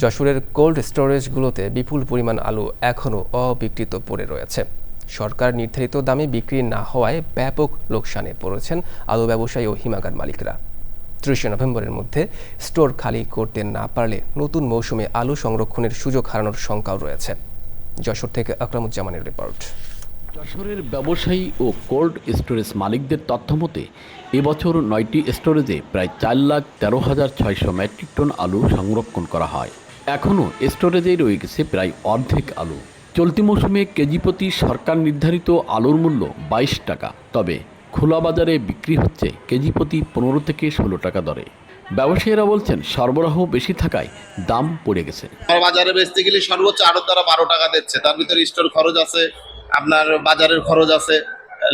যশোরের কোল্ড স্টোরেজগুলোতে বিপুল পরিমাণ আলু এখনও অবিকৃত পড়ে রয়েছে। সরকার নির্ধারিত দামে বিক্রি না হওয়ায় ব্যাপক লোকসানে পড়েছেন আলু ব্যবসায়ী ও হিমাগার মালিকরা। ত্রিশে নভেম্বরের মধ্যে স্টোর খালি করতে না পারলে নতুন মৌসুমে আলু সংরক্ষণের সুযোগ হারানোর শঙ্কাও রয়েছে। যশোর থেকে আকরামুজ্জামানের রিপোর্ট। যশোরের ব্যবসায়ী ও কোল্ড স্টোরেজ মালিকদের তথ্য মতে, এবছর নয়টি স্টোরেজে প্রায় চার লাখ তেরো হাজার ছয়শো মেট্রিক টন আলু সংরক্ষণ করা হয়। এখনও স্টোরেজে রয়ে গেছে প্রায় অর্ধেক আলু। চলতি মৌসুমে কেজি প্রতি সরকার নির্ধারিত আলুর মূল্য বাইশ টাকা। তবে খোলা বাজারে বিক্রি হচ্ছে কেজি প্রতি পনেরো থেকে ষোলো টাকা দরে। ব্যবসায়ীরা বলছেন, সরবরাহ বেশি থাকায় দাম পড়ে গেছে। বাজারে বেচতে গেলে সর্বোচ্চ আড়ত তারা বারো টাকা দিচ্ছে। তার ভিতরে স্টোর খরচ আছে, আপনার বাজারের খরচ আছে।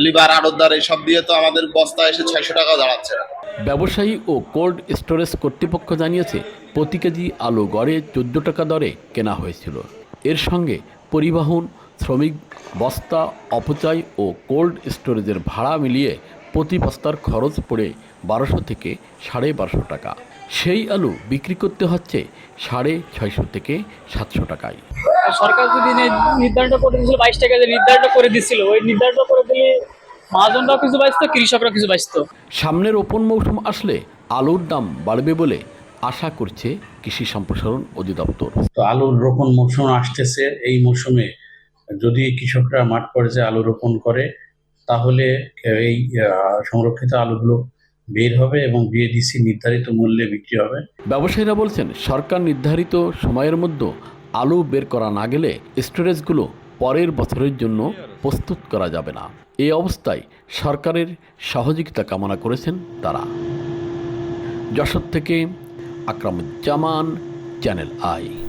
লিভার আড়তদার এইসব দিয়ে তো আমাদের বস্তা এসে ছয়শো টাকা দাঁড়াচ্ছে না। ব্যবসায়ী ও কোল্ড স্টোরেজ কর্তৃপক্ষ জানিয়েছে, প্রতি কেজি আলু গড়ে চোদ্দ টাকা দরে কেনা হয়েছিল। এর সঙ্গে পরিবহন, শ্রমিক, বস্তা, অপচয় ও কোল্ড স্টোরেজের ভাড়া মিলিয়ে প্রতি বস্তার খরচ পড়ে বারোশো থেকে সাড়ে বারোশো টাকা। সেই আলু বিক্রি করতে হচ্ছে সাড়ে ছয়শো থেকে সাতশো টাকায়। সরকার যদি নির্ধারণটা করে দিয়েছিল বাইশ টাকা যে নির্ধারণটা করে দিছিল ওই নির্ধারণটা করে দিলে মহাজনরাও কিছু বাঁচতো কৃষকরা কিছু বাঁচতো। সামনের ওপন মৌসুম আসলে আলুর দাম বাড়বে বলে আশা করছে কৃষি সম্প্রসারণ অধিদপ্তর। তো আলুর রোপণ মৌসুম আসতেছে এই মৌসুমে যদি কৃষকরা মাঠ পর্যায়ে আলু রোপণ করে তাহলে এই আহ, সংরক্ষিত আলুগুলো বের হবে এবং বিএডিসি নির্ধারিত মূল্যে বিক্রি হবে। ব্যবসায়ীরা বলছেন সরকার নির্ধারিত সময়ের মধ্যে আলু বের করা না গেলে স্টোরেজগুলো পরের বছরের জন্য প্রস্তুত করা যাবে না। এই অবস্থায় সরকারের সহযোগিতা কামনা করেছেন তারা। যশোর থেকে আকরামুজ্জামান, চ্যানেল আই।